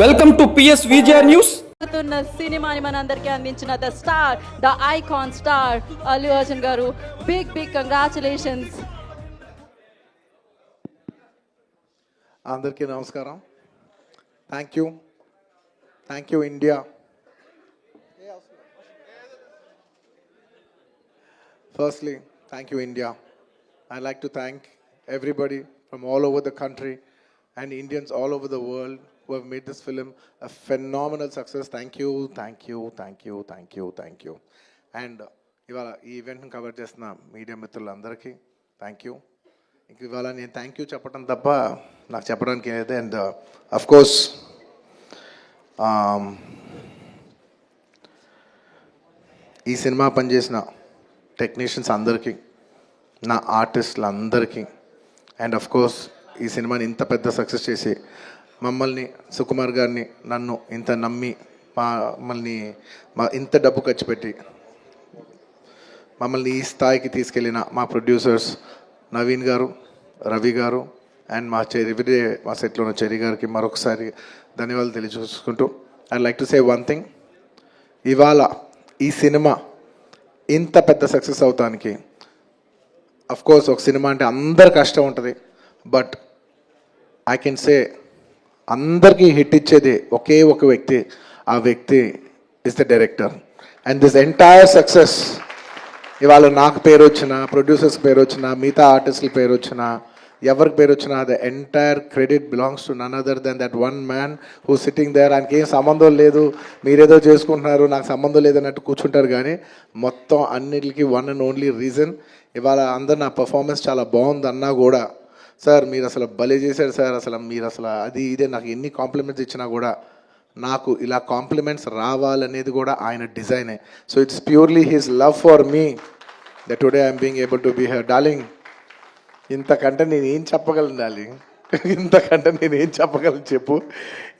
Welcome to PS Vijaya news సినిమాని మనందరికీ అందించిన the star the icon star Allu Arjun garu. Big big congratulations అందరికీ నమస్కారం. Thank you thank you India firstly thank you India I like to thank everybody from all over the country and Indians all over the world who have made this film a phenomenal success. Thank you, thank you, thank you, thank you, thank you. And uh, ఇవాళ ఈ ఈవెంట్ని cover చేసిన media మిత్రులందరికీ thank you ఇంక ఇవాళ నేను thank you చెప్పడం తప్ప నాకు చెప్పడానికి ఏదైతే అండ్ అఫ్ కోర్స్ ఈ సినిమా పనిచేసిన టెక్నీషియన్స్ అందరికీ నా ఆర్టిస్టులు అందరికీ అండ్ అఫ్ కోర్స్ ఈ సినిమాని ఇంత పెద్ద సక్సెస్ చేసి మమ్మల్ని సుకుమార్ గారిని నన్ను ఇంత నమ్మి మా మమ్మల్ని మా ఇంత డబ్బు ఖర్చు పెట్టి మమ్మల్ని ఈ స్థాయికి తీసుకెళ్ళిన మా ప్రొడ్యూసర్స్ నవీన్ గారు రవి గారు అండ్ మా చెరి ఎవ్రీడే మా సెట్లో ఉన్న చెరి గారికి మరొకసారి ధన్యవాదాలు తెలియజేసుకుంటూ I like to say one thing ఇవాళ ఈ సినిమా ఇంత పెద్ద సక్సెస్ అవటానికి అఫ్ కోర్స్ ఒక సినిమా అంటే అందరు కష్టం ఉంటుంది బట్ ఐ కెన్ సే అందరికీ హిట్ ఇచ్చేది ఒకే ఒక వ్యక్తి. ఆ వ్యక్తి is the director and this entire success ఇవాళ నాకు పేరు వచ్చిన ప్రొడ్యూసర్స్ పేరు వచ్చిన మిగతా ఆర్టిస్టుల పేరు వచ్చిన ఎవరికి పేరు వచ్చినా the entire credit belongs to none other than that one man who sitting there ఆయనకి ఏం సంబంధం లేదు. మీరేదో చేసుకుంటున్నారు నాకు సంబంధం లేదన్నట్టు కూర్చుంటారు కానీ మొత్తం అన్నిటికీ వన్ అండ్ ఓన్లీ రీజన్ ఇవాళ అందరు నా పర్ఫార్మెన్స్ చాలా బాగుంది అన్నా కూడా సార్ మీరు అసలు భలే చేశారు సార్. అసలు మీరు అసలు అది ఇదే నాకు ఎన్ని కాంప్లిమెంట్స్ ఇచ్చినా కూడా నాకు ఇలా కాంప్లిమెంట్స్ రావాలనేది కూడా ఆయన డిజైనే so it's purely his love for me the today I'm being able to be her darling ఇంతకంటే నేను ఏం చెప్పగలను డార్లింగ్ ఇంతకంటే నేను ఏం చెప్పగలను చెప్పు?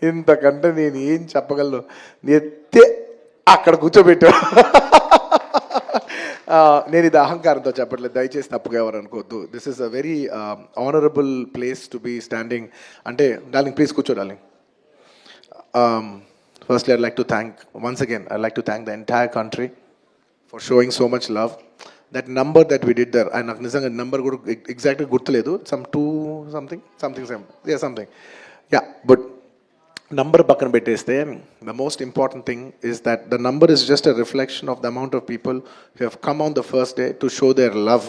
ఇంతకంటే నేను ఏం చెప్పగలను? ఎత్తే అక్కడ కూర్చోబెట్టా. నేను ఇది అహంకారంతో చెప్పట్లేదు. దయచేసి తప్పుగా ఎవరు అనుకోవద్దు. This is a very honourable place to be standing అంటే డార్లింగ్ ప్లీజ్ కూర్చో darling. Firstly I like to thank once again I like to thank the entire country for showing so much love that number that we did there నాకు నిజంగా number కూడా ఎగ్జాక్ట్గా గుర్తులేదు. Some two something something some yeah something yeah but number పక్కన పెట్టేస్తే the most important thing is that the number is just a reflection of the amount of people who have come on the first day to show their love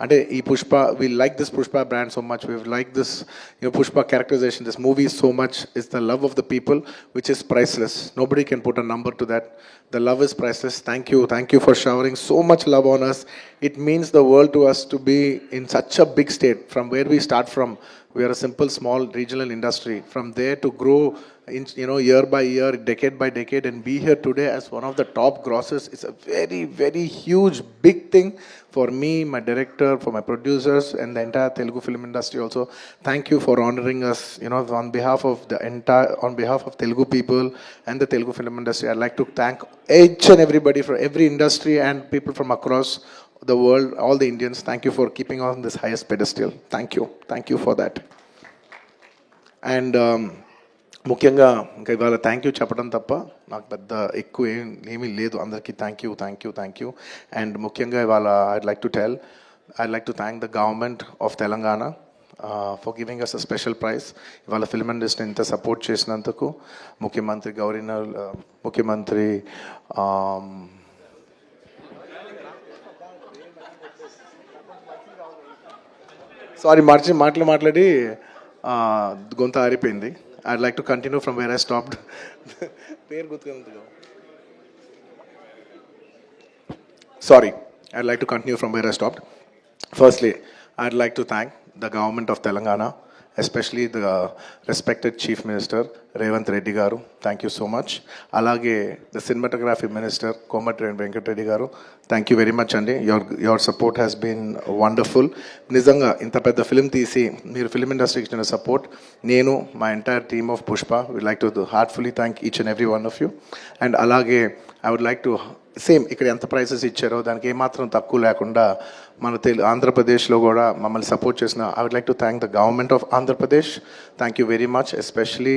అంటే ఈ Pushpa we like this Pushpa brand so much we like this you Pushpa characterization this movie so much is the love of the people which is priceless nobody can put a number to that the love is priceless thank you thank you for showering so much love on us it means the world to us to be in such a big state from where we start from. We are a simple, small regional industry. From there to grow, in, you know, year by year, decade by decade, and be here today as one of the top grosses is a very, very huge, big thing for me, my director, for my producers, and the entire Telugu film industry. Also, thank you for honoring us. You know, on behalf of the entire, on behalf of Telugu people and the Telugu film industry, I'd like to thank each and everybody from every industry and people from across the world, all the Indians, thank you for keeping on this highest pedestal. Thank you. Thank you for that. And um, ముఖ్యంగా ఇంకా ఇవాళ thank you చెప్పడం తప్ప నాకు పెద్ద ఎక్కువ ఏం ఏమీ లేదు అందరికీ thank you thank you thank you and ముఖ్యంగా ఇవాళ I'd like to tell I like to thank the government of Telangana for giving us a special prize ఇవాళ ఫిల్మ్ ఇండస్ట్రీని ఇంత సపోర్ట్ చేసినందుకు ముఖ్యమంత్రి గవర్నర్ uh, ముఖ్యమంత్రి um, సారీ మార్చి మాటలు మాట్లాడి గొంత ఆరిపోయింది. I like to continue from where I stopped పేరు గుర్తుకు sorry I like to continue from where I stopped firstly I'd like to thank the government of Telangana especially the respected chief minister Revanth Reddy garu. Thank you so much అలాగే the cinematography minister Komatireddy Venkatreddy garu. Thank you very much అండి. Your your support has been wonderful నిజంగా ఇంత పెద్ద film తీసి మీరు film ఇండస్ట్రీకి ఇచ్చిన support నేను మా entire team of Pushpa we like to heartfully thank each and every one of you and అలాగే I would like to same ఇక్కడ ఎంత ప్రైసెస్ ఇచ్చారో దానికి ఏమాత్రం తక్కువ లేకుండా మన తెలు ఆంధ్రప్రదేశ్లో కూడా మమ్మల్ని సపోర్ట్ చేసిన I would like to thank the government of Andhra Pradesh thank you very much especially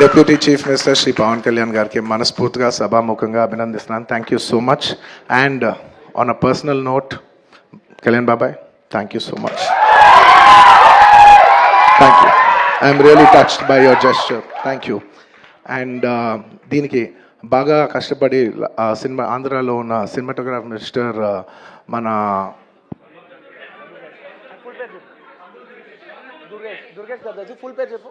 deputy chief minister Shri Pawan Kalyan గారికి మనస్ఫూర్తిగా సభాముఖంగా అభినందిస్తున్నాను. Thank you so much and on a personal note Kalyan బాబాయ్ thank you so much thank you I'm really touched by your gesture thank you and దీనికి బాగా కష్టపడి cinema ఆంధ్రాలో ఉన్న సినిమాటోగ్రాఫ్ మినిస్టర్ మన ఫుల్ పేరు చెప్పు.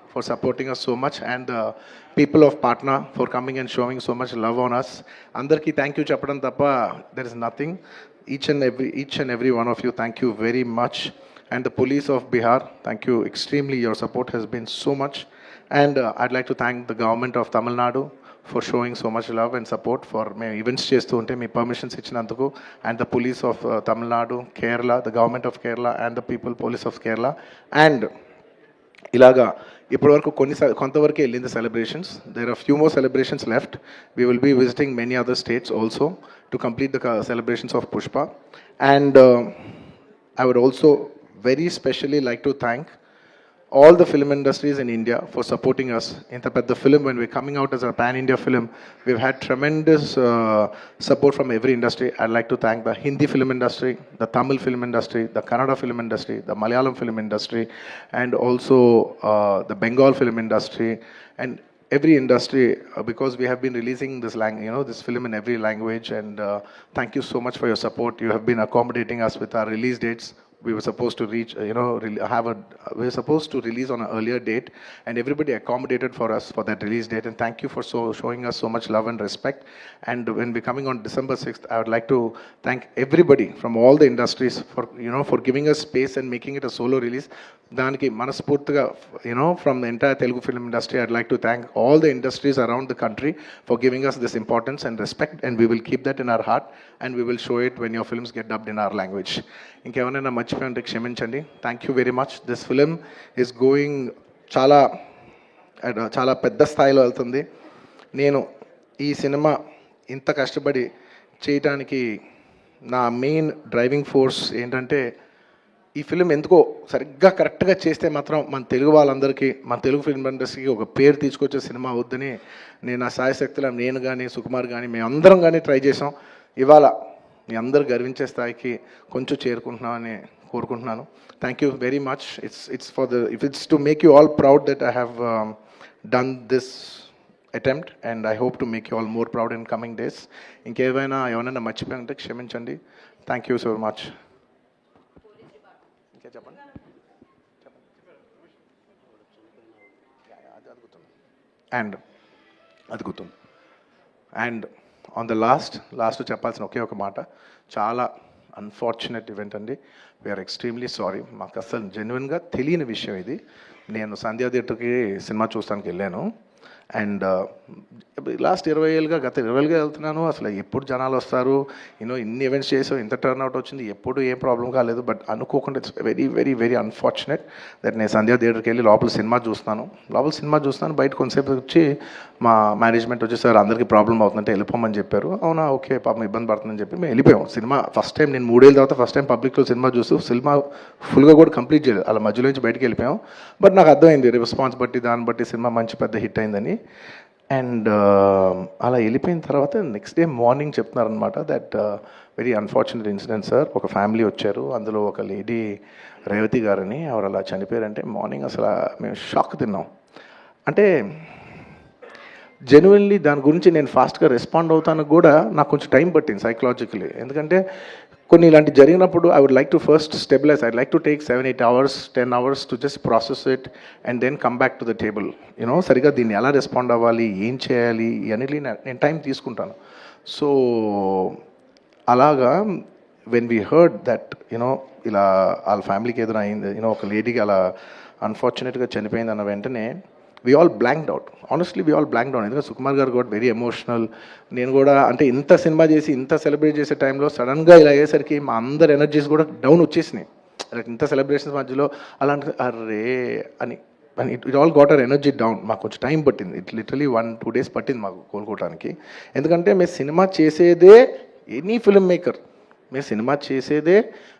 for supporting us so much and the people of Patna for coming and showing so much love on అందరికీ thank you చెప్పడం తప్ప there is nothing each and every each and every one of you thank you very much and the police of Bihar thank you extremely your support has been so much and I'd like to thank the government of Tamil Nadu for showing so much love and support for మేము events చేస్తూ ఉంటే మీ permissions ఇచ్చినందుకు. And the police of Tamil Nadu Kerala the government of Kerala and the people police of Kerala and ఇలాగా ఇప్పటివరకు కొన్ని సె- కొంతవరకు వెళ్ళింది celebrations there are few more celebrations left we will be visiting many other states also to complete the celebrations of Pushpa and I would also very specially like to thank all the film industries in India for supporting us. In the film, when we're coming out as a pan India film, we've had tremendous uh, support from every industry. I'd like to thank the Hindi film industry, the Tamil film industry, the Kannada film industry, the Malayalam film industry, and also uh, the Bengal film industry, and every industry uh, because we have been releasing this lang- you know this film in every language and uh, thank you so much for your support you have been accommodating us with our release dates we were supposed to reach uh, you know have a we were supposed to release on an earlier date and everybody accommodated for us for that release date. And thank you for so showing us so much love and respect. And when we're coming on december 6th i would like to thank everybody from all the industries for you know for giving us space and making it a solo release దానికి మనస్ఫూర్తిగా you know from the entire Telugu film industry I'd like to thank all the industries around the country for giving us this importance and respect and we will keep that in our heart and we will show it when your films get dubbed in our language ఇంకేమైనా మర్చిపోయి ఉంటే క్షమించండి. Thank you very much this film is going చాలా చాలా పెద్ద స్థాయిలో వెళ్తుంది. నేను ఈ సినిమా ఇంత కష్టపడి చేయటానికి నా మెయిన్ డ్రైవింగ్ ఫోర్స్ ఏంటంటే ఈ ఫిలిం ఎందుకో సరిగ్గా కరెక్ట్గా చేస్తే మాత్రం మన తెలుగు వాళ్ళందరికీ మన తెలుగు ఫిల్మ్ ఇండస్ట్రీకి ఒక పేరు తీసుకొచ్చే సినిమా అవుద్దని నేను నా సాయశక్తుల నేను కానీ సుకుమార్ కానీ మేము అందరం కానీ ట్రై చేసాం ఇవాళ మీ అందరు గర్వించే స్థాయికి కొంచెం చేరుకుంటున్నామని కోరుకుంటున్నాను. Thank you very much it's it's for the if it's to make you all proud that I have done this attempt and I hope to make you all more proud in coming days ఇంకేమైనా ఏమైనా మర్చిపోయింటే క్షమించండి. Thank you so much ఇంకా చెప్పండి. And అది గుర్తుంది. And on the last last చెప్పాల్సిన ఒకే ఒక మాట చాలా అన్ఫార్చునేట్ ఈవెంట్ అండి. వీఆర్ ఎక్స్ట్రీమ్లీ సారీ మాకు అసలు జెన్యున్గా తెలియని విషయం ఇది. నేను సంధ్యా థియేటర్కి సినిమా చూస్తానికి వెళ్ళాను. అండ్ uh, లాస్ట్ ఇరవై ఏళ్ళుగా గత ఇరవై ఏళ్ళుగా వెళ్తున్నాను. అసలు ఎప్పుడు జనాలు వస్తారు? యూనో ఇన్ని ఈవెంట్స్ చేసావు ఇంత టర్న్ అవుట్ వచ్చింది ఎప్పుడు ఏం ప్రాబ్లం కాలేదు. బట్ అనుకోకుండా it's very very very unfortunate that నేను సంధ్యా థియేటర్కి వెళ్ళి లోపల సినిమా చూస్తాను. లోపల సినిమా చూస్తాను బయట కొంతసేపు వచ్చి మా మేనేజ్మెంట్ వచ్చి సార్ అందరికీ ప్రాబ్లం అవుతుందంటే వెళ్ళిపోమని చెప్పారు. అవునా ఓకే పాపం ఇబ్బంది పడుతుందని చెప్పి మేము వెళ్ళిపోయాం. సినిమా ఫస్ట్ టైం నేను మూడేళ్ళ తర్వాత ఫస్ట్ టైం పబ్లిక్లో సినిమా చూస్తూ సినిమా ఫుల్గా కూడా కంప్లీట్ చేయలేదు. అలా మధ్యలో నుంచి బయటికి వెళ్ళిపోయాం. బట్ నాకు అర్థమైంది రెస్పాన్స్ బట్టి దాన్ని బట్టి సినిమా మంచి పెద్ద హిట్ అయిందని. అండ్ um, అలా వెళ్ళిపోయిన తర్వాత నెక్స్ట్ డే మార్నింగ్ చెప్తున్నారనమాట that very unfortunate incident sir ఒక ఫ్యామిలీ వచ్చారు. అందులో ఒక లేడీ రేవతి గారని ఆవిడ అలా చనిపోయారంటే మార్నింగ్ అసలు మేము షాక్ తిన్నాం. అంటే జెన్యున్లీ దాని గురించి నేను ఫాస్ట్గా రెస్పాండ్ అవుతాను కూడా నాకు కొంచెం టైం పట్టింది సైకలాజికలీ ఎందుకంటే కొన్ని ఇలాంటి జరిగినప్పుడు I would like to first stabilise I like to take seven eight hours ten hours to just process it and then come back to the table you know సరిగా దీన్ని ఎలా రెస్పాండ్ అవ్వాలి ఏం చేయాలి ఇవన్నీ నేను టైం తీసుకుంటాను. సో అలాగా when we heard that you know ఇలా వాళ్ళ ఫ్యామిలీకి ఏదైనా అయింది యూనో ఒక లేడీకి అలా అన్ఫార్చునేట్గా చనిపోయింది అన్న వెంటనే we all blanked out honestly we all blanked out ఎందుకంటే సుకుమార్ గారు కూడా వెరీ ఎమోషనల్ నేను కూడా అంటే ఇంత సినిమా చేసి ఇంత సెలబ్రేట్ చేసే టైంలో సడన్గా ఇలా అయ్యేసరికి మా అందరి ఎనర్జీస్ కూడా డౌన్ వచ్చేసినాయి. like ఇంత సెలబ్రేషన్స్ మధ్యలో అలాంటి అరే అని. అని it it all got our energy down మాకు కొంచెం టైం పట్టింది. It literally one two days పట్టింది మాకు కోలుకోవడానికి ఎందుకంటే మేము సినిమా చేసేదే ఎనీ ఫిల్మ్ మేకర్ మీరు సినిమా చేసేదే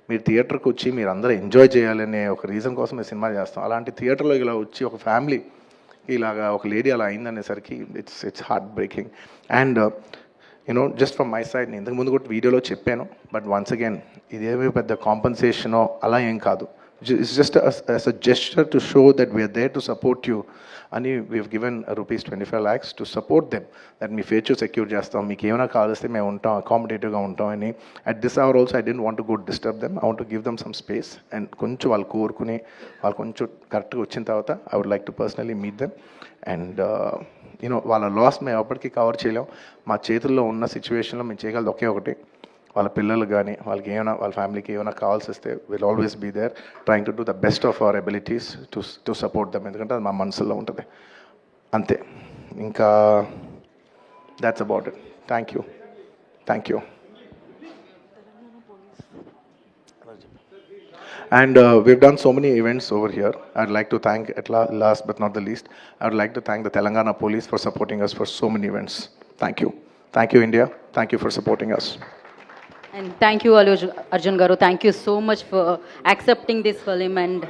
మీరు థియేటర్కి వచ్చి మీరు అందరూ ఎంజాయ్ చేయాలనే ఒక రీజన్ కోసం మేము సినిమా చేస్తాం. అలాంటి థియేటర్లో ఇలా వచ్చి ఒక ఫ్యామిలీ ఇలాగా ఒక లేడీ అలా అయిందనేసరికి it's it's heart breaking and you know just from my side నేను ఇంతకుముందు కూడా వీడియోలో చెప్పాను బట్ వన్స్ అగైన్ ఇదేమీ పెద్ద కాంపన్సేషనో అలా ఏం కాదు. It's just as a gesture to show that we're there to support you అని we've given rupees twenty five lakhs to support them that me future secure చేస్తాం మీకు ఏమైనా కావాల్స్తే మేము ఉంటాం అకామిడేటివ్గా ఉంటాం అని. At this hour also I didn't want good disturb them I want give them some space and కొంచెం వాళ్ళు కోరుకుని వాళ్ళు కొంచెం కరెక్ట్గా వచ్చిన తర్వాత I would like to personally meet them and you know వాళ్ళ లాస్ మేము ఎప్పటికీ కవర్ చేయలేం. మా చేతుల్లో ఉన్న సిచ్యువేషన్లో మేము చేయగలదు ఒకే ఒకటి. వాళ్ళ పిల్లలు కానీ వాళ్ళకి ఏమైనా వాళ్ళ ఫ్యామిలీకి ఏమైనా కావాల్సి వస్తే will always be there trying to do the best of our abilities to to support them ఎందుకంటే అది మా మనసులో ఉంటుంది. అంతే. ఇంకా that's about it thank you thank you and we done so many events over here I would like to thank ఎట్లా last but not the least I would like to thank the Telangana police for supporting us for so many events thank you thank you India thank you for supporting us And thank you, Arjun Garu. Thank you so much for accepting this film and